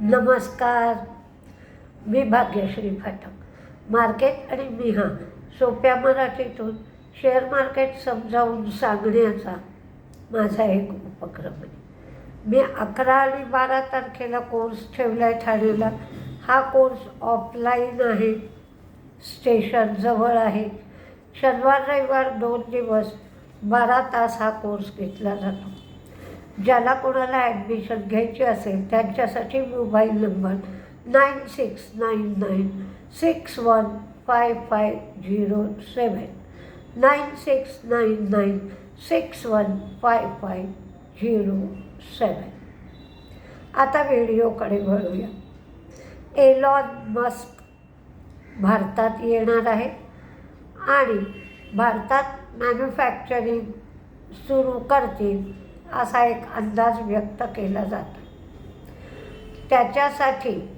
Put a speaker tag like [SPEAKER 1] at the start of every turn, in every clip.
[SPEAKER 1] नमस्कार. मी भाग्यश्री फाटक. मार्केट आणि मी हा सोप्या मराठीतून शेअर मार्केट समजावून सांगण्याचा माझा एक उपक्रम आहे. मी अकरा आणि बारा तारखेला कोर्स ठेवला आहे ठाण्याला. हा कोर्स ऑफलाईन आहे. स्टेशन जवळ आहे. शनिवार रविवार दोन दिवस बारा तास हा कोर्स घेतला जातो. ज्याला कोणाला ॲडमिशन घ्यायची असेल त्यांच्यासाठी mobile number nine six nine nine six one five five zero seven nine six nine nine six one five five zero seven आता व्हिडिओकडे वळूया. एलॉन मस्क भारतात येणार आहे आणि भारतात मॅन्युफॅक्चरिंग सुरू करतील. असा एक अंदाज व्यक्त केला जातो. त्याच्यासाठी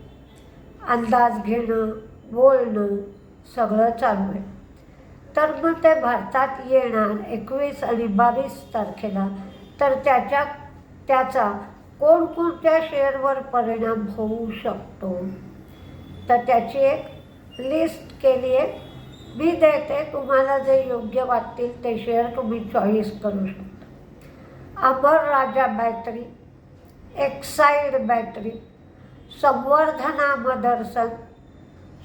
[SPEAKER 1] अंदाज घेणं बोलणं सगळं चालू आहे. तर मग ते भारतात येणार एकवीस आणि बावीस तारखेला तर त्याच्या त्याचा कोणकोणत्या शेअरवर परिणाम होऊ शकतो? तर त्याची एक लिस्ट केली आहे. मी देते तुम्हाला जे योग्य वाटतील ते शेअर तुम्ही चॉईस करू शकता. Amar Raja battery Exide battery Samvardhana Motherson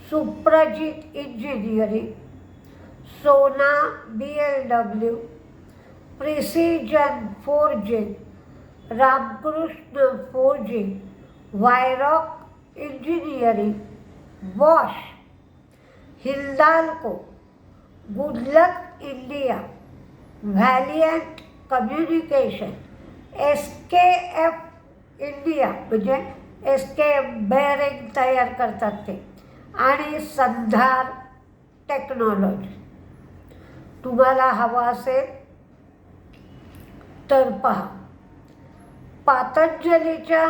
[SPEAKER 1] Suprajit engineering Sona B L W precision forging Ramkrishna forging वायरॉक engineering wash Hindalco Goodluck India Valiant communication S K F India म्हणजे एस के एफ बेअरिंग तयार करतात ते. आणि संधार technology तुम्हाला हवा असेल तर पहा. पातंजलीच्या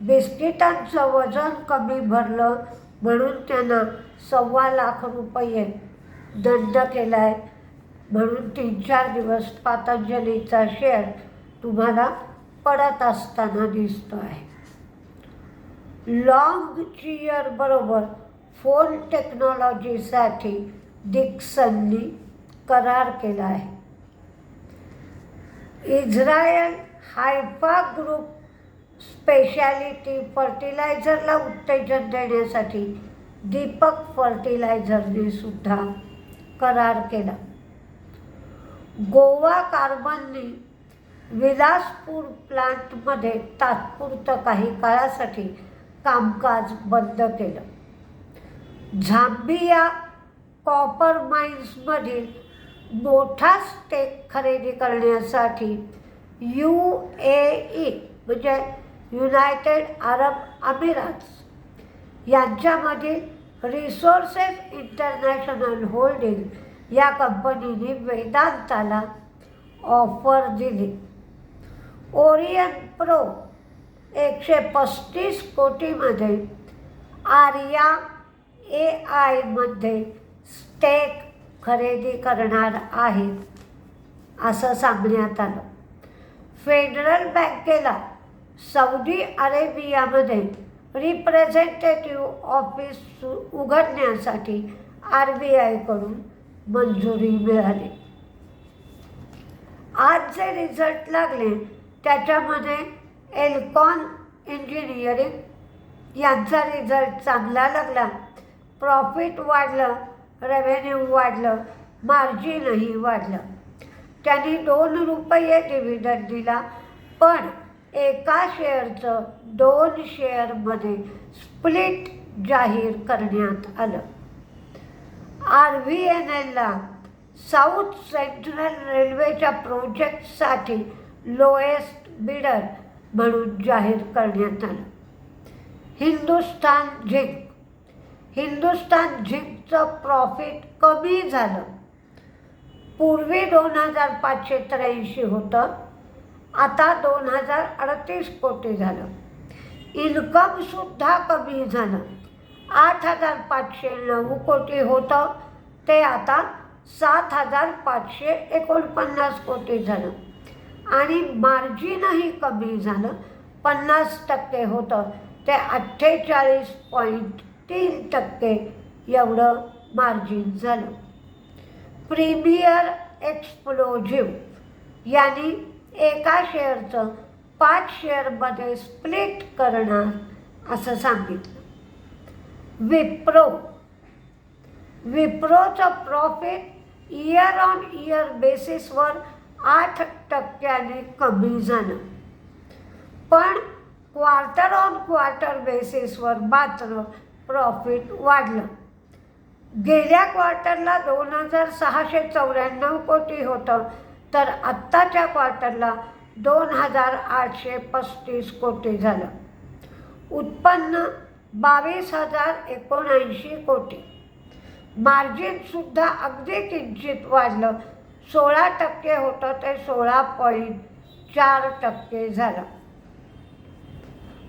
[SPEAKER 1] बिस्किटांचं वजन कमी भरलं म्हणून त्यांना सव्वा लाख रुपये दंड केला आहे म्हणून तीन चार दिवस पातंजलीचा शेअर तुम्हाला पडत असताना दिसतो आहे लॉंग चिअरबरोबर फोन टेक्नॉलॉजीसाठी डिक्सननी करार केला आहे इस्रायल हायफा ग्रुप स्पेशालिटी फर्टिलायझरला उत्तेजन देण्यासाठी दीपक फर्टिलायझरने सुद्धा करार केला. गोवा कार्बनने विलासपूर प्लांटमध्ये तात्पुरतं काही काळासाठी कामकाज बंद केलं. झांबिया कॉपर माइन्समधील मोठा स्टेक खरेदी करण्यासाठी यू ए ई म्हणजे युनायटेड अरब अमिरात यांच्यामधील रिसोर्सेस इंटरनॅशनल होल्डिंग या कंपनीने वेदांताला ऑफर दिली. ओरियन प्रो एकशे पस्तीस कोटीमध्ये आर्या ए आयमध्ये स्टेक खरेदी करणार आहेत असं सांगण्यात आलं. फेडरल बँकेला सौदी अरेबियामध्ये रिप्रेझेंटेटिव्ह ऑफिस उघडण्यासाठी आर बी आयकडून मंजुरी मिळाली. आज जे रिझल्ट लागले त्याच्यामध्ये एल्कॉन इंजिनिअरिंग यांचा रिझल्ट चांगला लागला. प्रॉफिट वाढलं रेव्हेन्यू वाढलं मार्जिनही वाढलं. त्यांनी दोन रुपये डिव्हिडंड दिला पण एका शेअरचं दोन शेअरमध्ये स्प्लिट जाहीर करण्यात आलं. आर व्ही एन एलला साऊथ सेंट्रल रेल्वेच्या प्रोजेक्टसाठी लोएस्ट बिडर म्हणून जाहीर करण्यात आलं. हिंदुस्तान झिंक. हिंदुस्तान झिंकचं प्रॉफिट कमी झालं. पूर्वी दोन हजार पाचशे त्र्याऐंशी होतं आता दोन हजार अडतीस कोटी झालं. इन्कमसुद्धा कमी झालं. आठ हजार पाचशे नऊ कोटी होतं. ते आता सात हजार पाचशे एकोणपन्नास कोटी झालं. आणि मार्जिनही कमी झालं. पन्नास टक्के होतं. ते अठ्ठेचाळीस पॉईंट तीन टक्के एवढं मार्जिन झालं. प्रीमियर एक्सप्लोजिव्ह यांनी एका शेअरचं पाच शेअरमध्ये स्प्लिट करणार असं सांगितलं. विप्रो. विप्रोचं प्रॉफिट इयर ऑन इयर बेसिसवर आठ टक्क्याने कमी झालं. पण क्वार्टर ऑन क्वार्टर बेसिसवर मात्र प्रॉफिट वाढलं. गेल्या क्वार्टरला दोन हजार सहाशे चौऱ्याण्णव कोटी होतं तर आत्ताच्या क्वार्टरला दोन हजार आठशे पस्तीस कोटी झालं. उत्पन्न बावीस हजार एकोणऐंशी कोटी. मार्जिनसुद्धा अगदी किंचित वाढलं. सोळा टक्के होतं ते सोळा पॉईंट चार टक्के झालं.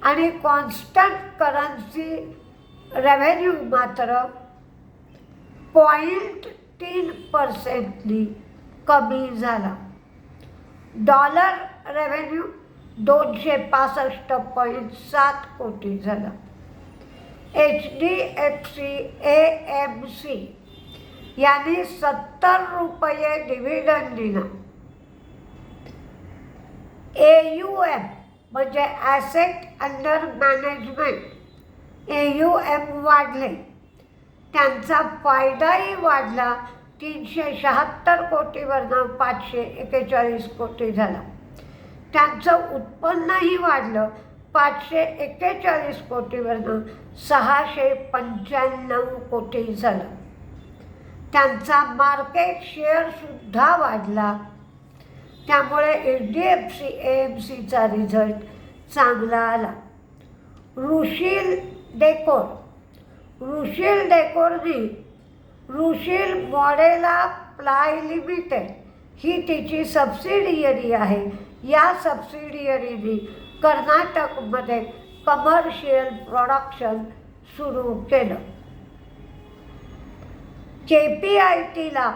[SPEAKER 1] आणि कॉन्स्टंट करन्सी रेव्हेन्यू मात्र पॉईंट तीन पर्सेंटनी कमी झाला. डॉलर रेव्हेन्यू दोनशे पासष्ट पॉईंट सात कोटी झाला. H D F C A M C यांनी सत्तर रुपये डिव्हिडंड दिला. ए यू एम म्हणजे asset under management A U M वाढले. त्यांचा फायदाही वाढला. तीनशे शहात्तर कोटीवरनं पाचशे एकेचाळीस कोटी झाला. त्यांचं उत्पन्नही वाढलं. पाचशे एक्केचाळीस कोटीवरनं सहाशे पंच्याण्णव कोटी झालं. त्यांचा मार्केट शेअरसुद्धा वाढला. त्यामुळे H D F C A M सीचा रिझल्ट चांगला आला. ऋषील डेकोर ऋषील डेकोरनी ऋषील मॉडेला प्लाय लिमिटेड ही तिची सबसिडियरी आहे. या सबसिडियरीनी कर्नाटकमध्ये कमर्शियल प्रोडक्शन सुरू केलं. के पी आय टीला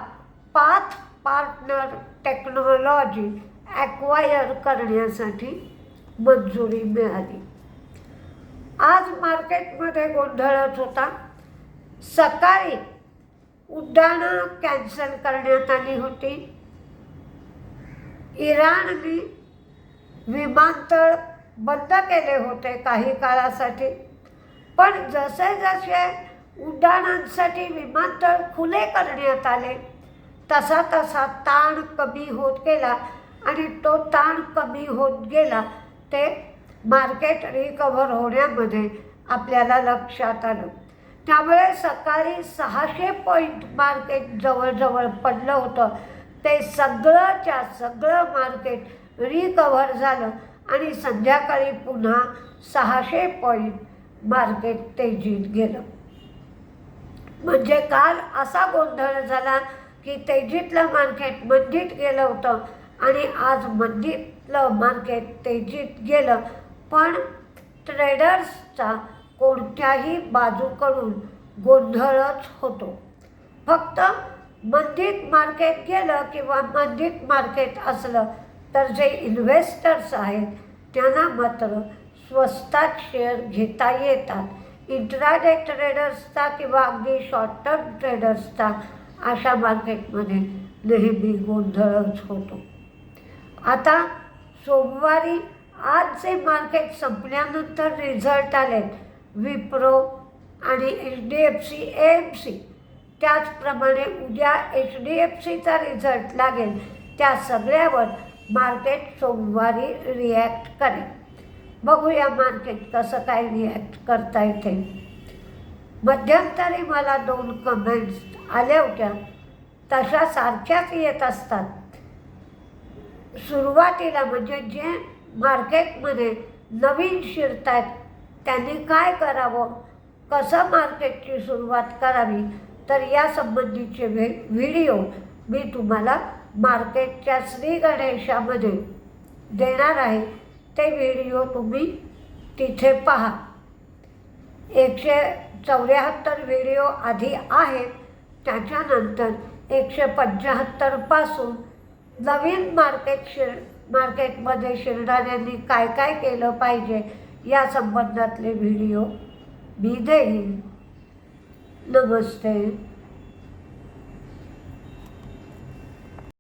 [SPEAKER 1] पाथ पार्टनर टेक्नॉलॉजी ॲक्वायर करण्यासाठी मंजुरी मिळाली. आज मार्केटमध्ये गोंधळच होता. सकाळी उड्डाणं कॅन्सल करण्यात आली होती. इराणने विमानतळ बंद केले होते काही काळासाठी. पण जसे जसे उड्डाणांसाठी विमानतळ खुले करण्यात आले तसा तसा ताण कमी होत गेला आणि तो ताण कमी होत गेला ते मार्केट रिकव्हर होण्यामध्ये आपल्याला लक्षात आलं. त्यामुळे सकाळी सहाशे पॉईंट मार्केट जवळजवळ पडलं होतं. ते सगळंच्या सगळं मार्केट रिकव्हर झालं. आणि संध्याकाळी पुन्हा सहाशे पॉईंट मार्केट तेजीत गेलं. म्हणजे काल असा गोंधळ झाला की तेजीतलं मार्केट मंदीत गेलं होतं आणि आज मंदीतलं मार्केट तेजीत गेलं. पण ट्रेडर्सचा कोणत्याही बाजूकडून गोंधळच होतो. फक्त मंदीत मार्केट गेलं किंवा मंदीत मार्केट असलं तर जे इन्व्हेस्टर्स आहेत त्यांना मात्र स्वस्तात शेअर घेता येतात. इंट्राडे ट्रेडर्सचा किंवा अगदी शॉर्ट टर्म ट्रेडर्सचा अशा मार्केटमध्ये नेहमी गोंधळच होतो. आता सोमवारी आज जे मार्केट संपल्यानंतर रिझल्ट आले विप्रो आणि H D F C A M C त्याचप्रमाणे उद्या एच डी एफ सीचा रिझल्ट लागेल. त्या सगळ्यावर मार्केट सोमवारी रिॲक्ट करेल. बघूया मार्केट कसं काय रिॲक्ट करता येते. मध्यंतरी मला दोन कमेंट्स आल्या होत्या. तशा सारख्याच येत असतात. सुरुवातीला म्हणजे जे मार्केटमध्ये नवीन शिरत आहेत त्यांनी काय करावं? कसं मार्केटची सुरुवात करावी? तर या संबंधीचे व्हि व्हिडिओ मी तुम्हाला मार्केटच्या श्री गणेशामध्ये देणार आहे ते व्हिडिओ तुम्ही तिथे पहा. एकशे चौऱ्याहत्तर व्हिडिओ आधी आहेत त्याच्यानंतर एकशे पंच्याहत्तरपासून नवीन मार्केट शिर मार्केटमध्ये शिरणाऱ्यांनी काय काय केलं पाहिजे या संबंधातले व्हिडिओ मी देईन. नमस्ते.